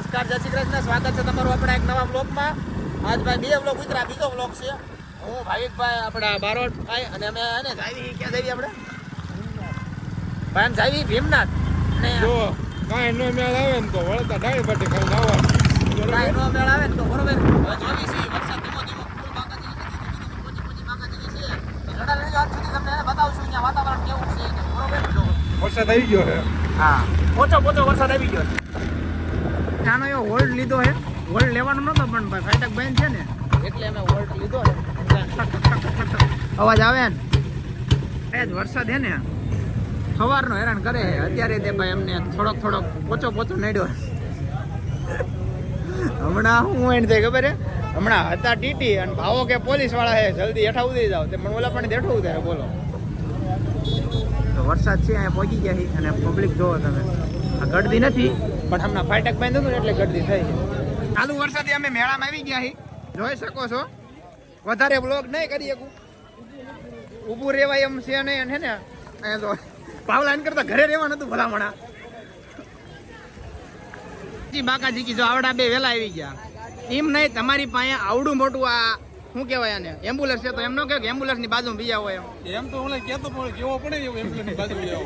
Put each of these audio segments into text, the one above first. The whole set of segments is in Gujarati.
નમસ્કાર જય શ્રી કૃષ્ણ. સ્વાગત છે તમારું આપણા એક નવા બ્લોગમાં આજ ભાઈ બે બ્લોગ ઉતરા બીજો બ્લોગ છે. હું ભાવિકભાઈ આપણા બારોટ ભાઈ અને અમે એને જાવી ક્યાં જઈએ આપણે? ભાઈ જાવી ભીમનાથ. ને જો કાંઈ નો મેળ આવે ને તો વળતા ડાળી પાટી ખાઈને આવવાનું. કાંઈ નો મેળ આવે ને તો બરોબર. હવે જોવી છે વરસાદ ધીમો ધીમો ફૂલ બાકાજી પોચી પોચી બાકાજી છે. તો જડા લઈ આજ સુધી તમને એને બતાવશું અહીંયા વાતાવરણ કેવું છે બરોબર? જો વરસાદ આવી ગયો છે. હા. ઓછો ઓછો વરસાદ આવી ગયો આનો એવો હોલ્ડ લીધો છે. હોલ્ડ લેવાનો નતો પણ ભાઈ ફાટક બેન છે ને. એટલે અમે હોલ્ડ લીધો અવાજ આવે ને? એ જ વરસાદ છે ને. સવારનો હેરાન કરે છે. અત્યારે તે ભાઈ અમને થોડોક થોડોક પોચો પોચો નડ્યો હમણાં હું એને થાય ખબર હે હમણાં હતા ટીટી અને ભાવો કે પોલીસવાળા છે જલ્દી હેઠા ઉતરી જાવ તે મને ઓલા પણ હેઠું ઉતરે બોલો. વરસાદ છે અહીંયા પહોંચી ગયા છે અને પબ્લિક જોવો તમે. ગળદી નથી. પણ હમણાં ફાટક બંધ હતું એટલે ગળદી થઈ છે ચાલુ વરસાદે અમે મેળામાં આવી ગયા છીએ જોઈ શકો છો. વધારે બ્લોગ નહીં કરી શકું ઊભું રહેવાય એમ છે નહીં અને હે ને. અહીંયા તો પાવલા એન કરતા ઘરે રહેવાનું હતું ભલામણા. જી બાકાજી કી જો આવડા બે વેલા આવી ગયા. એમ નહીં તમારી પાસે આવડું મોટું આ શું કહેવાય આને? એમ્બ્યુલન્સ છે તો એમ ન કહે કે એમ્બ્યુલન્સની બાજુમાં બીજા હોય એમ. એમ તો હું કેતો પણ કેવો પડે ને એમ્બ્યુલન્સની બાજુ બીજા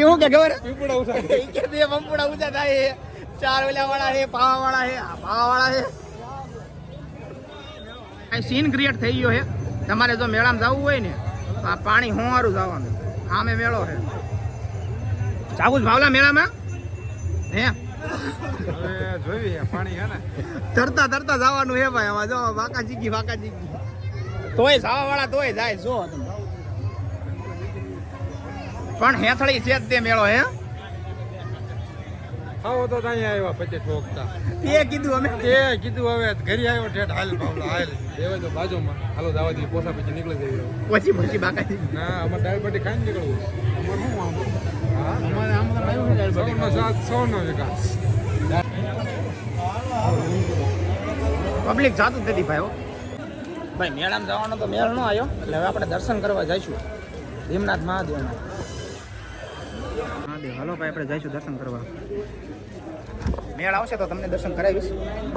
એવું કે ખબર? પીપળા ઉઠા કે બે પંપડા ઊંચા થાય ચાર વેલા વાળા હે પાવા વાળા હે પાવા વાળા છે. આ સીન ક્રિએટ થઈ ગયો છે. તમારે જો મેળામાં જવું હોય ને તો આ પાણી હોવારું જવાનું. આમે મેળો છે. જાવું જ ભાવલા મેળામાં? હે? હવે જોઈએ પાણી હે ને. તરતા તરતા જવાનું હે ભાઈ આમાં જો વાકા જીગી વાકા જીગી. તોય જવા વાળા તોય જાય જો પણ હેથળી છે તે મેળો હે. ખાવો તો ત્યાં આવ્યા પછી ઠોકતા એ કીધું અમે. એ કીધું હવે ઘરે આવ્યો ઠેઠ હાલ ભાવલા હાલ. દેવાય તો બાજુમાં. હાલો દાવાથી પોસા પછી નીકળી જાય પછી પછી બાકા ના અમારે દાળ પાટી ખાઈને નીકળવું અમારે શું વાંધો હા અમારે આમ સૌનો સાથ સૌનો વિકાસ પબ્લિક જાતું જ નથી ભાઈ હો. ભાઈ મેળામાં જવાનો તો મેળ ન આવ્યો. એટલે હવે આપણે દર્શન કરવા જઈશું. ભીમનાથ મહાદેવના. મહાદેવ હાલો ભાઈ આપણે જઈશું દર્શન કરવા. મેળ આવશે તો તમને દર્શન કરાવીશ.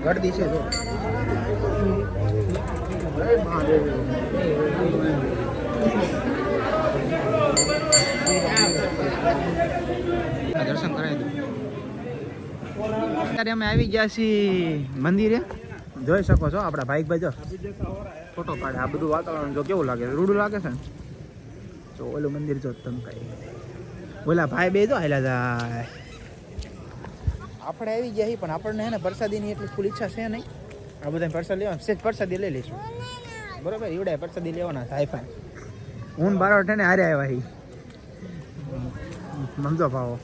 ગળદી છે જો. મહાદેવ. દર્શન કરાવી દઉં અત્યારે અમે આવી ગયા છીએ મંદિરે. જોઈ શકો છો આપણા ભાઈ ભાઈ જો. ફોટો પાડે. આ બધું વાતાવરણ જો કેવું લાગે? રૂડું લાગે છે ને? તો ઓલું મંદિર જો તમે કઈ ઓલા ભાઈ બે જો હાલ્યા જાય. આપણે આવી ગયા પણ આપણને હે ને પ્રસાદીની એટલી ફૂલ ઈચ્છા છે નહીં. આ બધા પ્રસાદ લેવા સેજ પ્રસાદી લઈ લઈશું. બરોબર? એવડે પ્રસાદી લેવાના થાય ફાઈ. હું બારોટ ને હારે આવ્યા હી. મમજો ભાવો.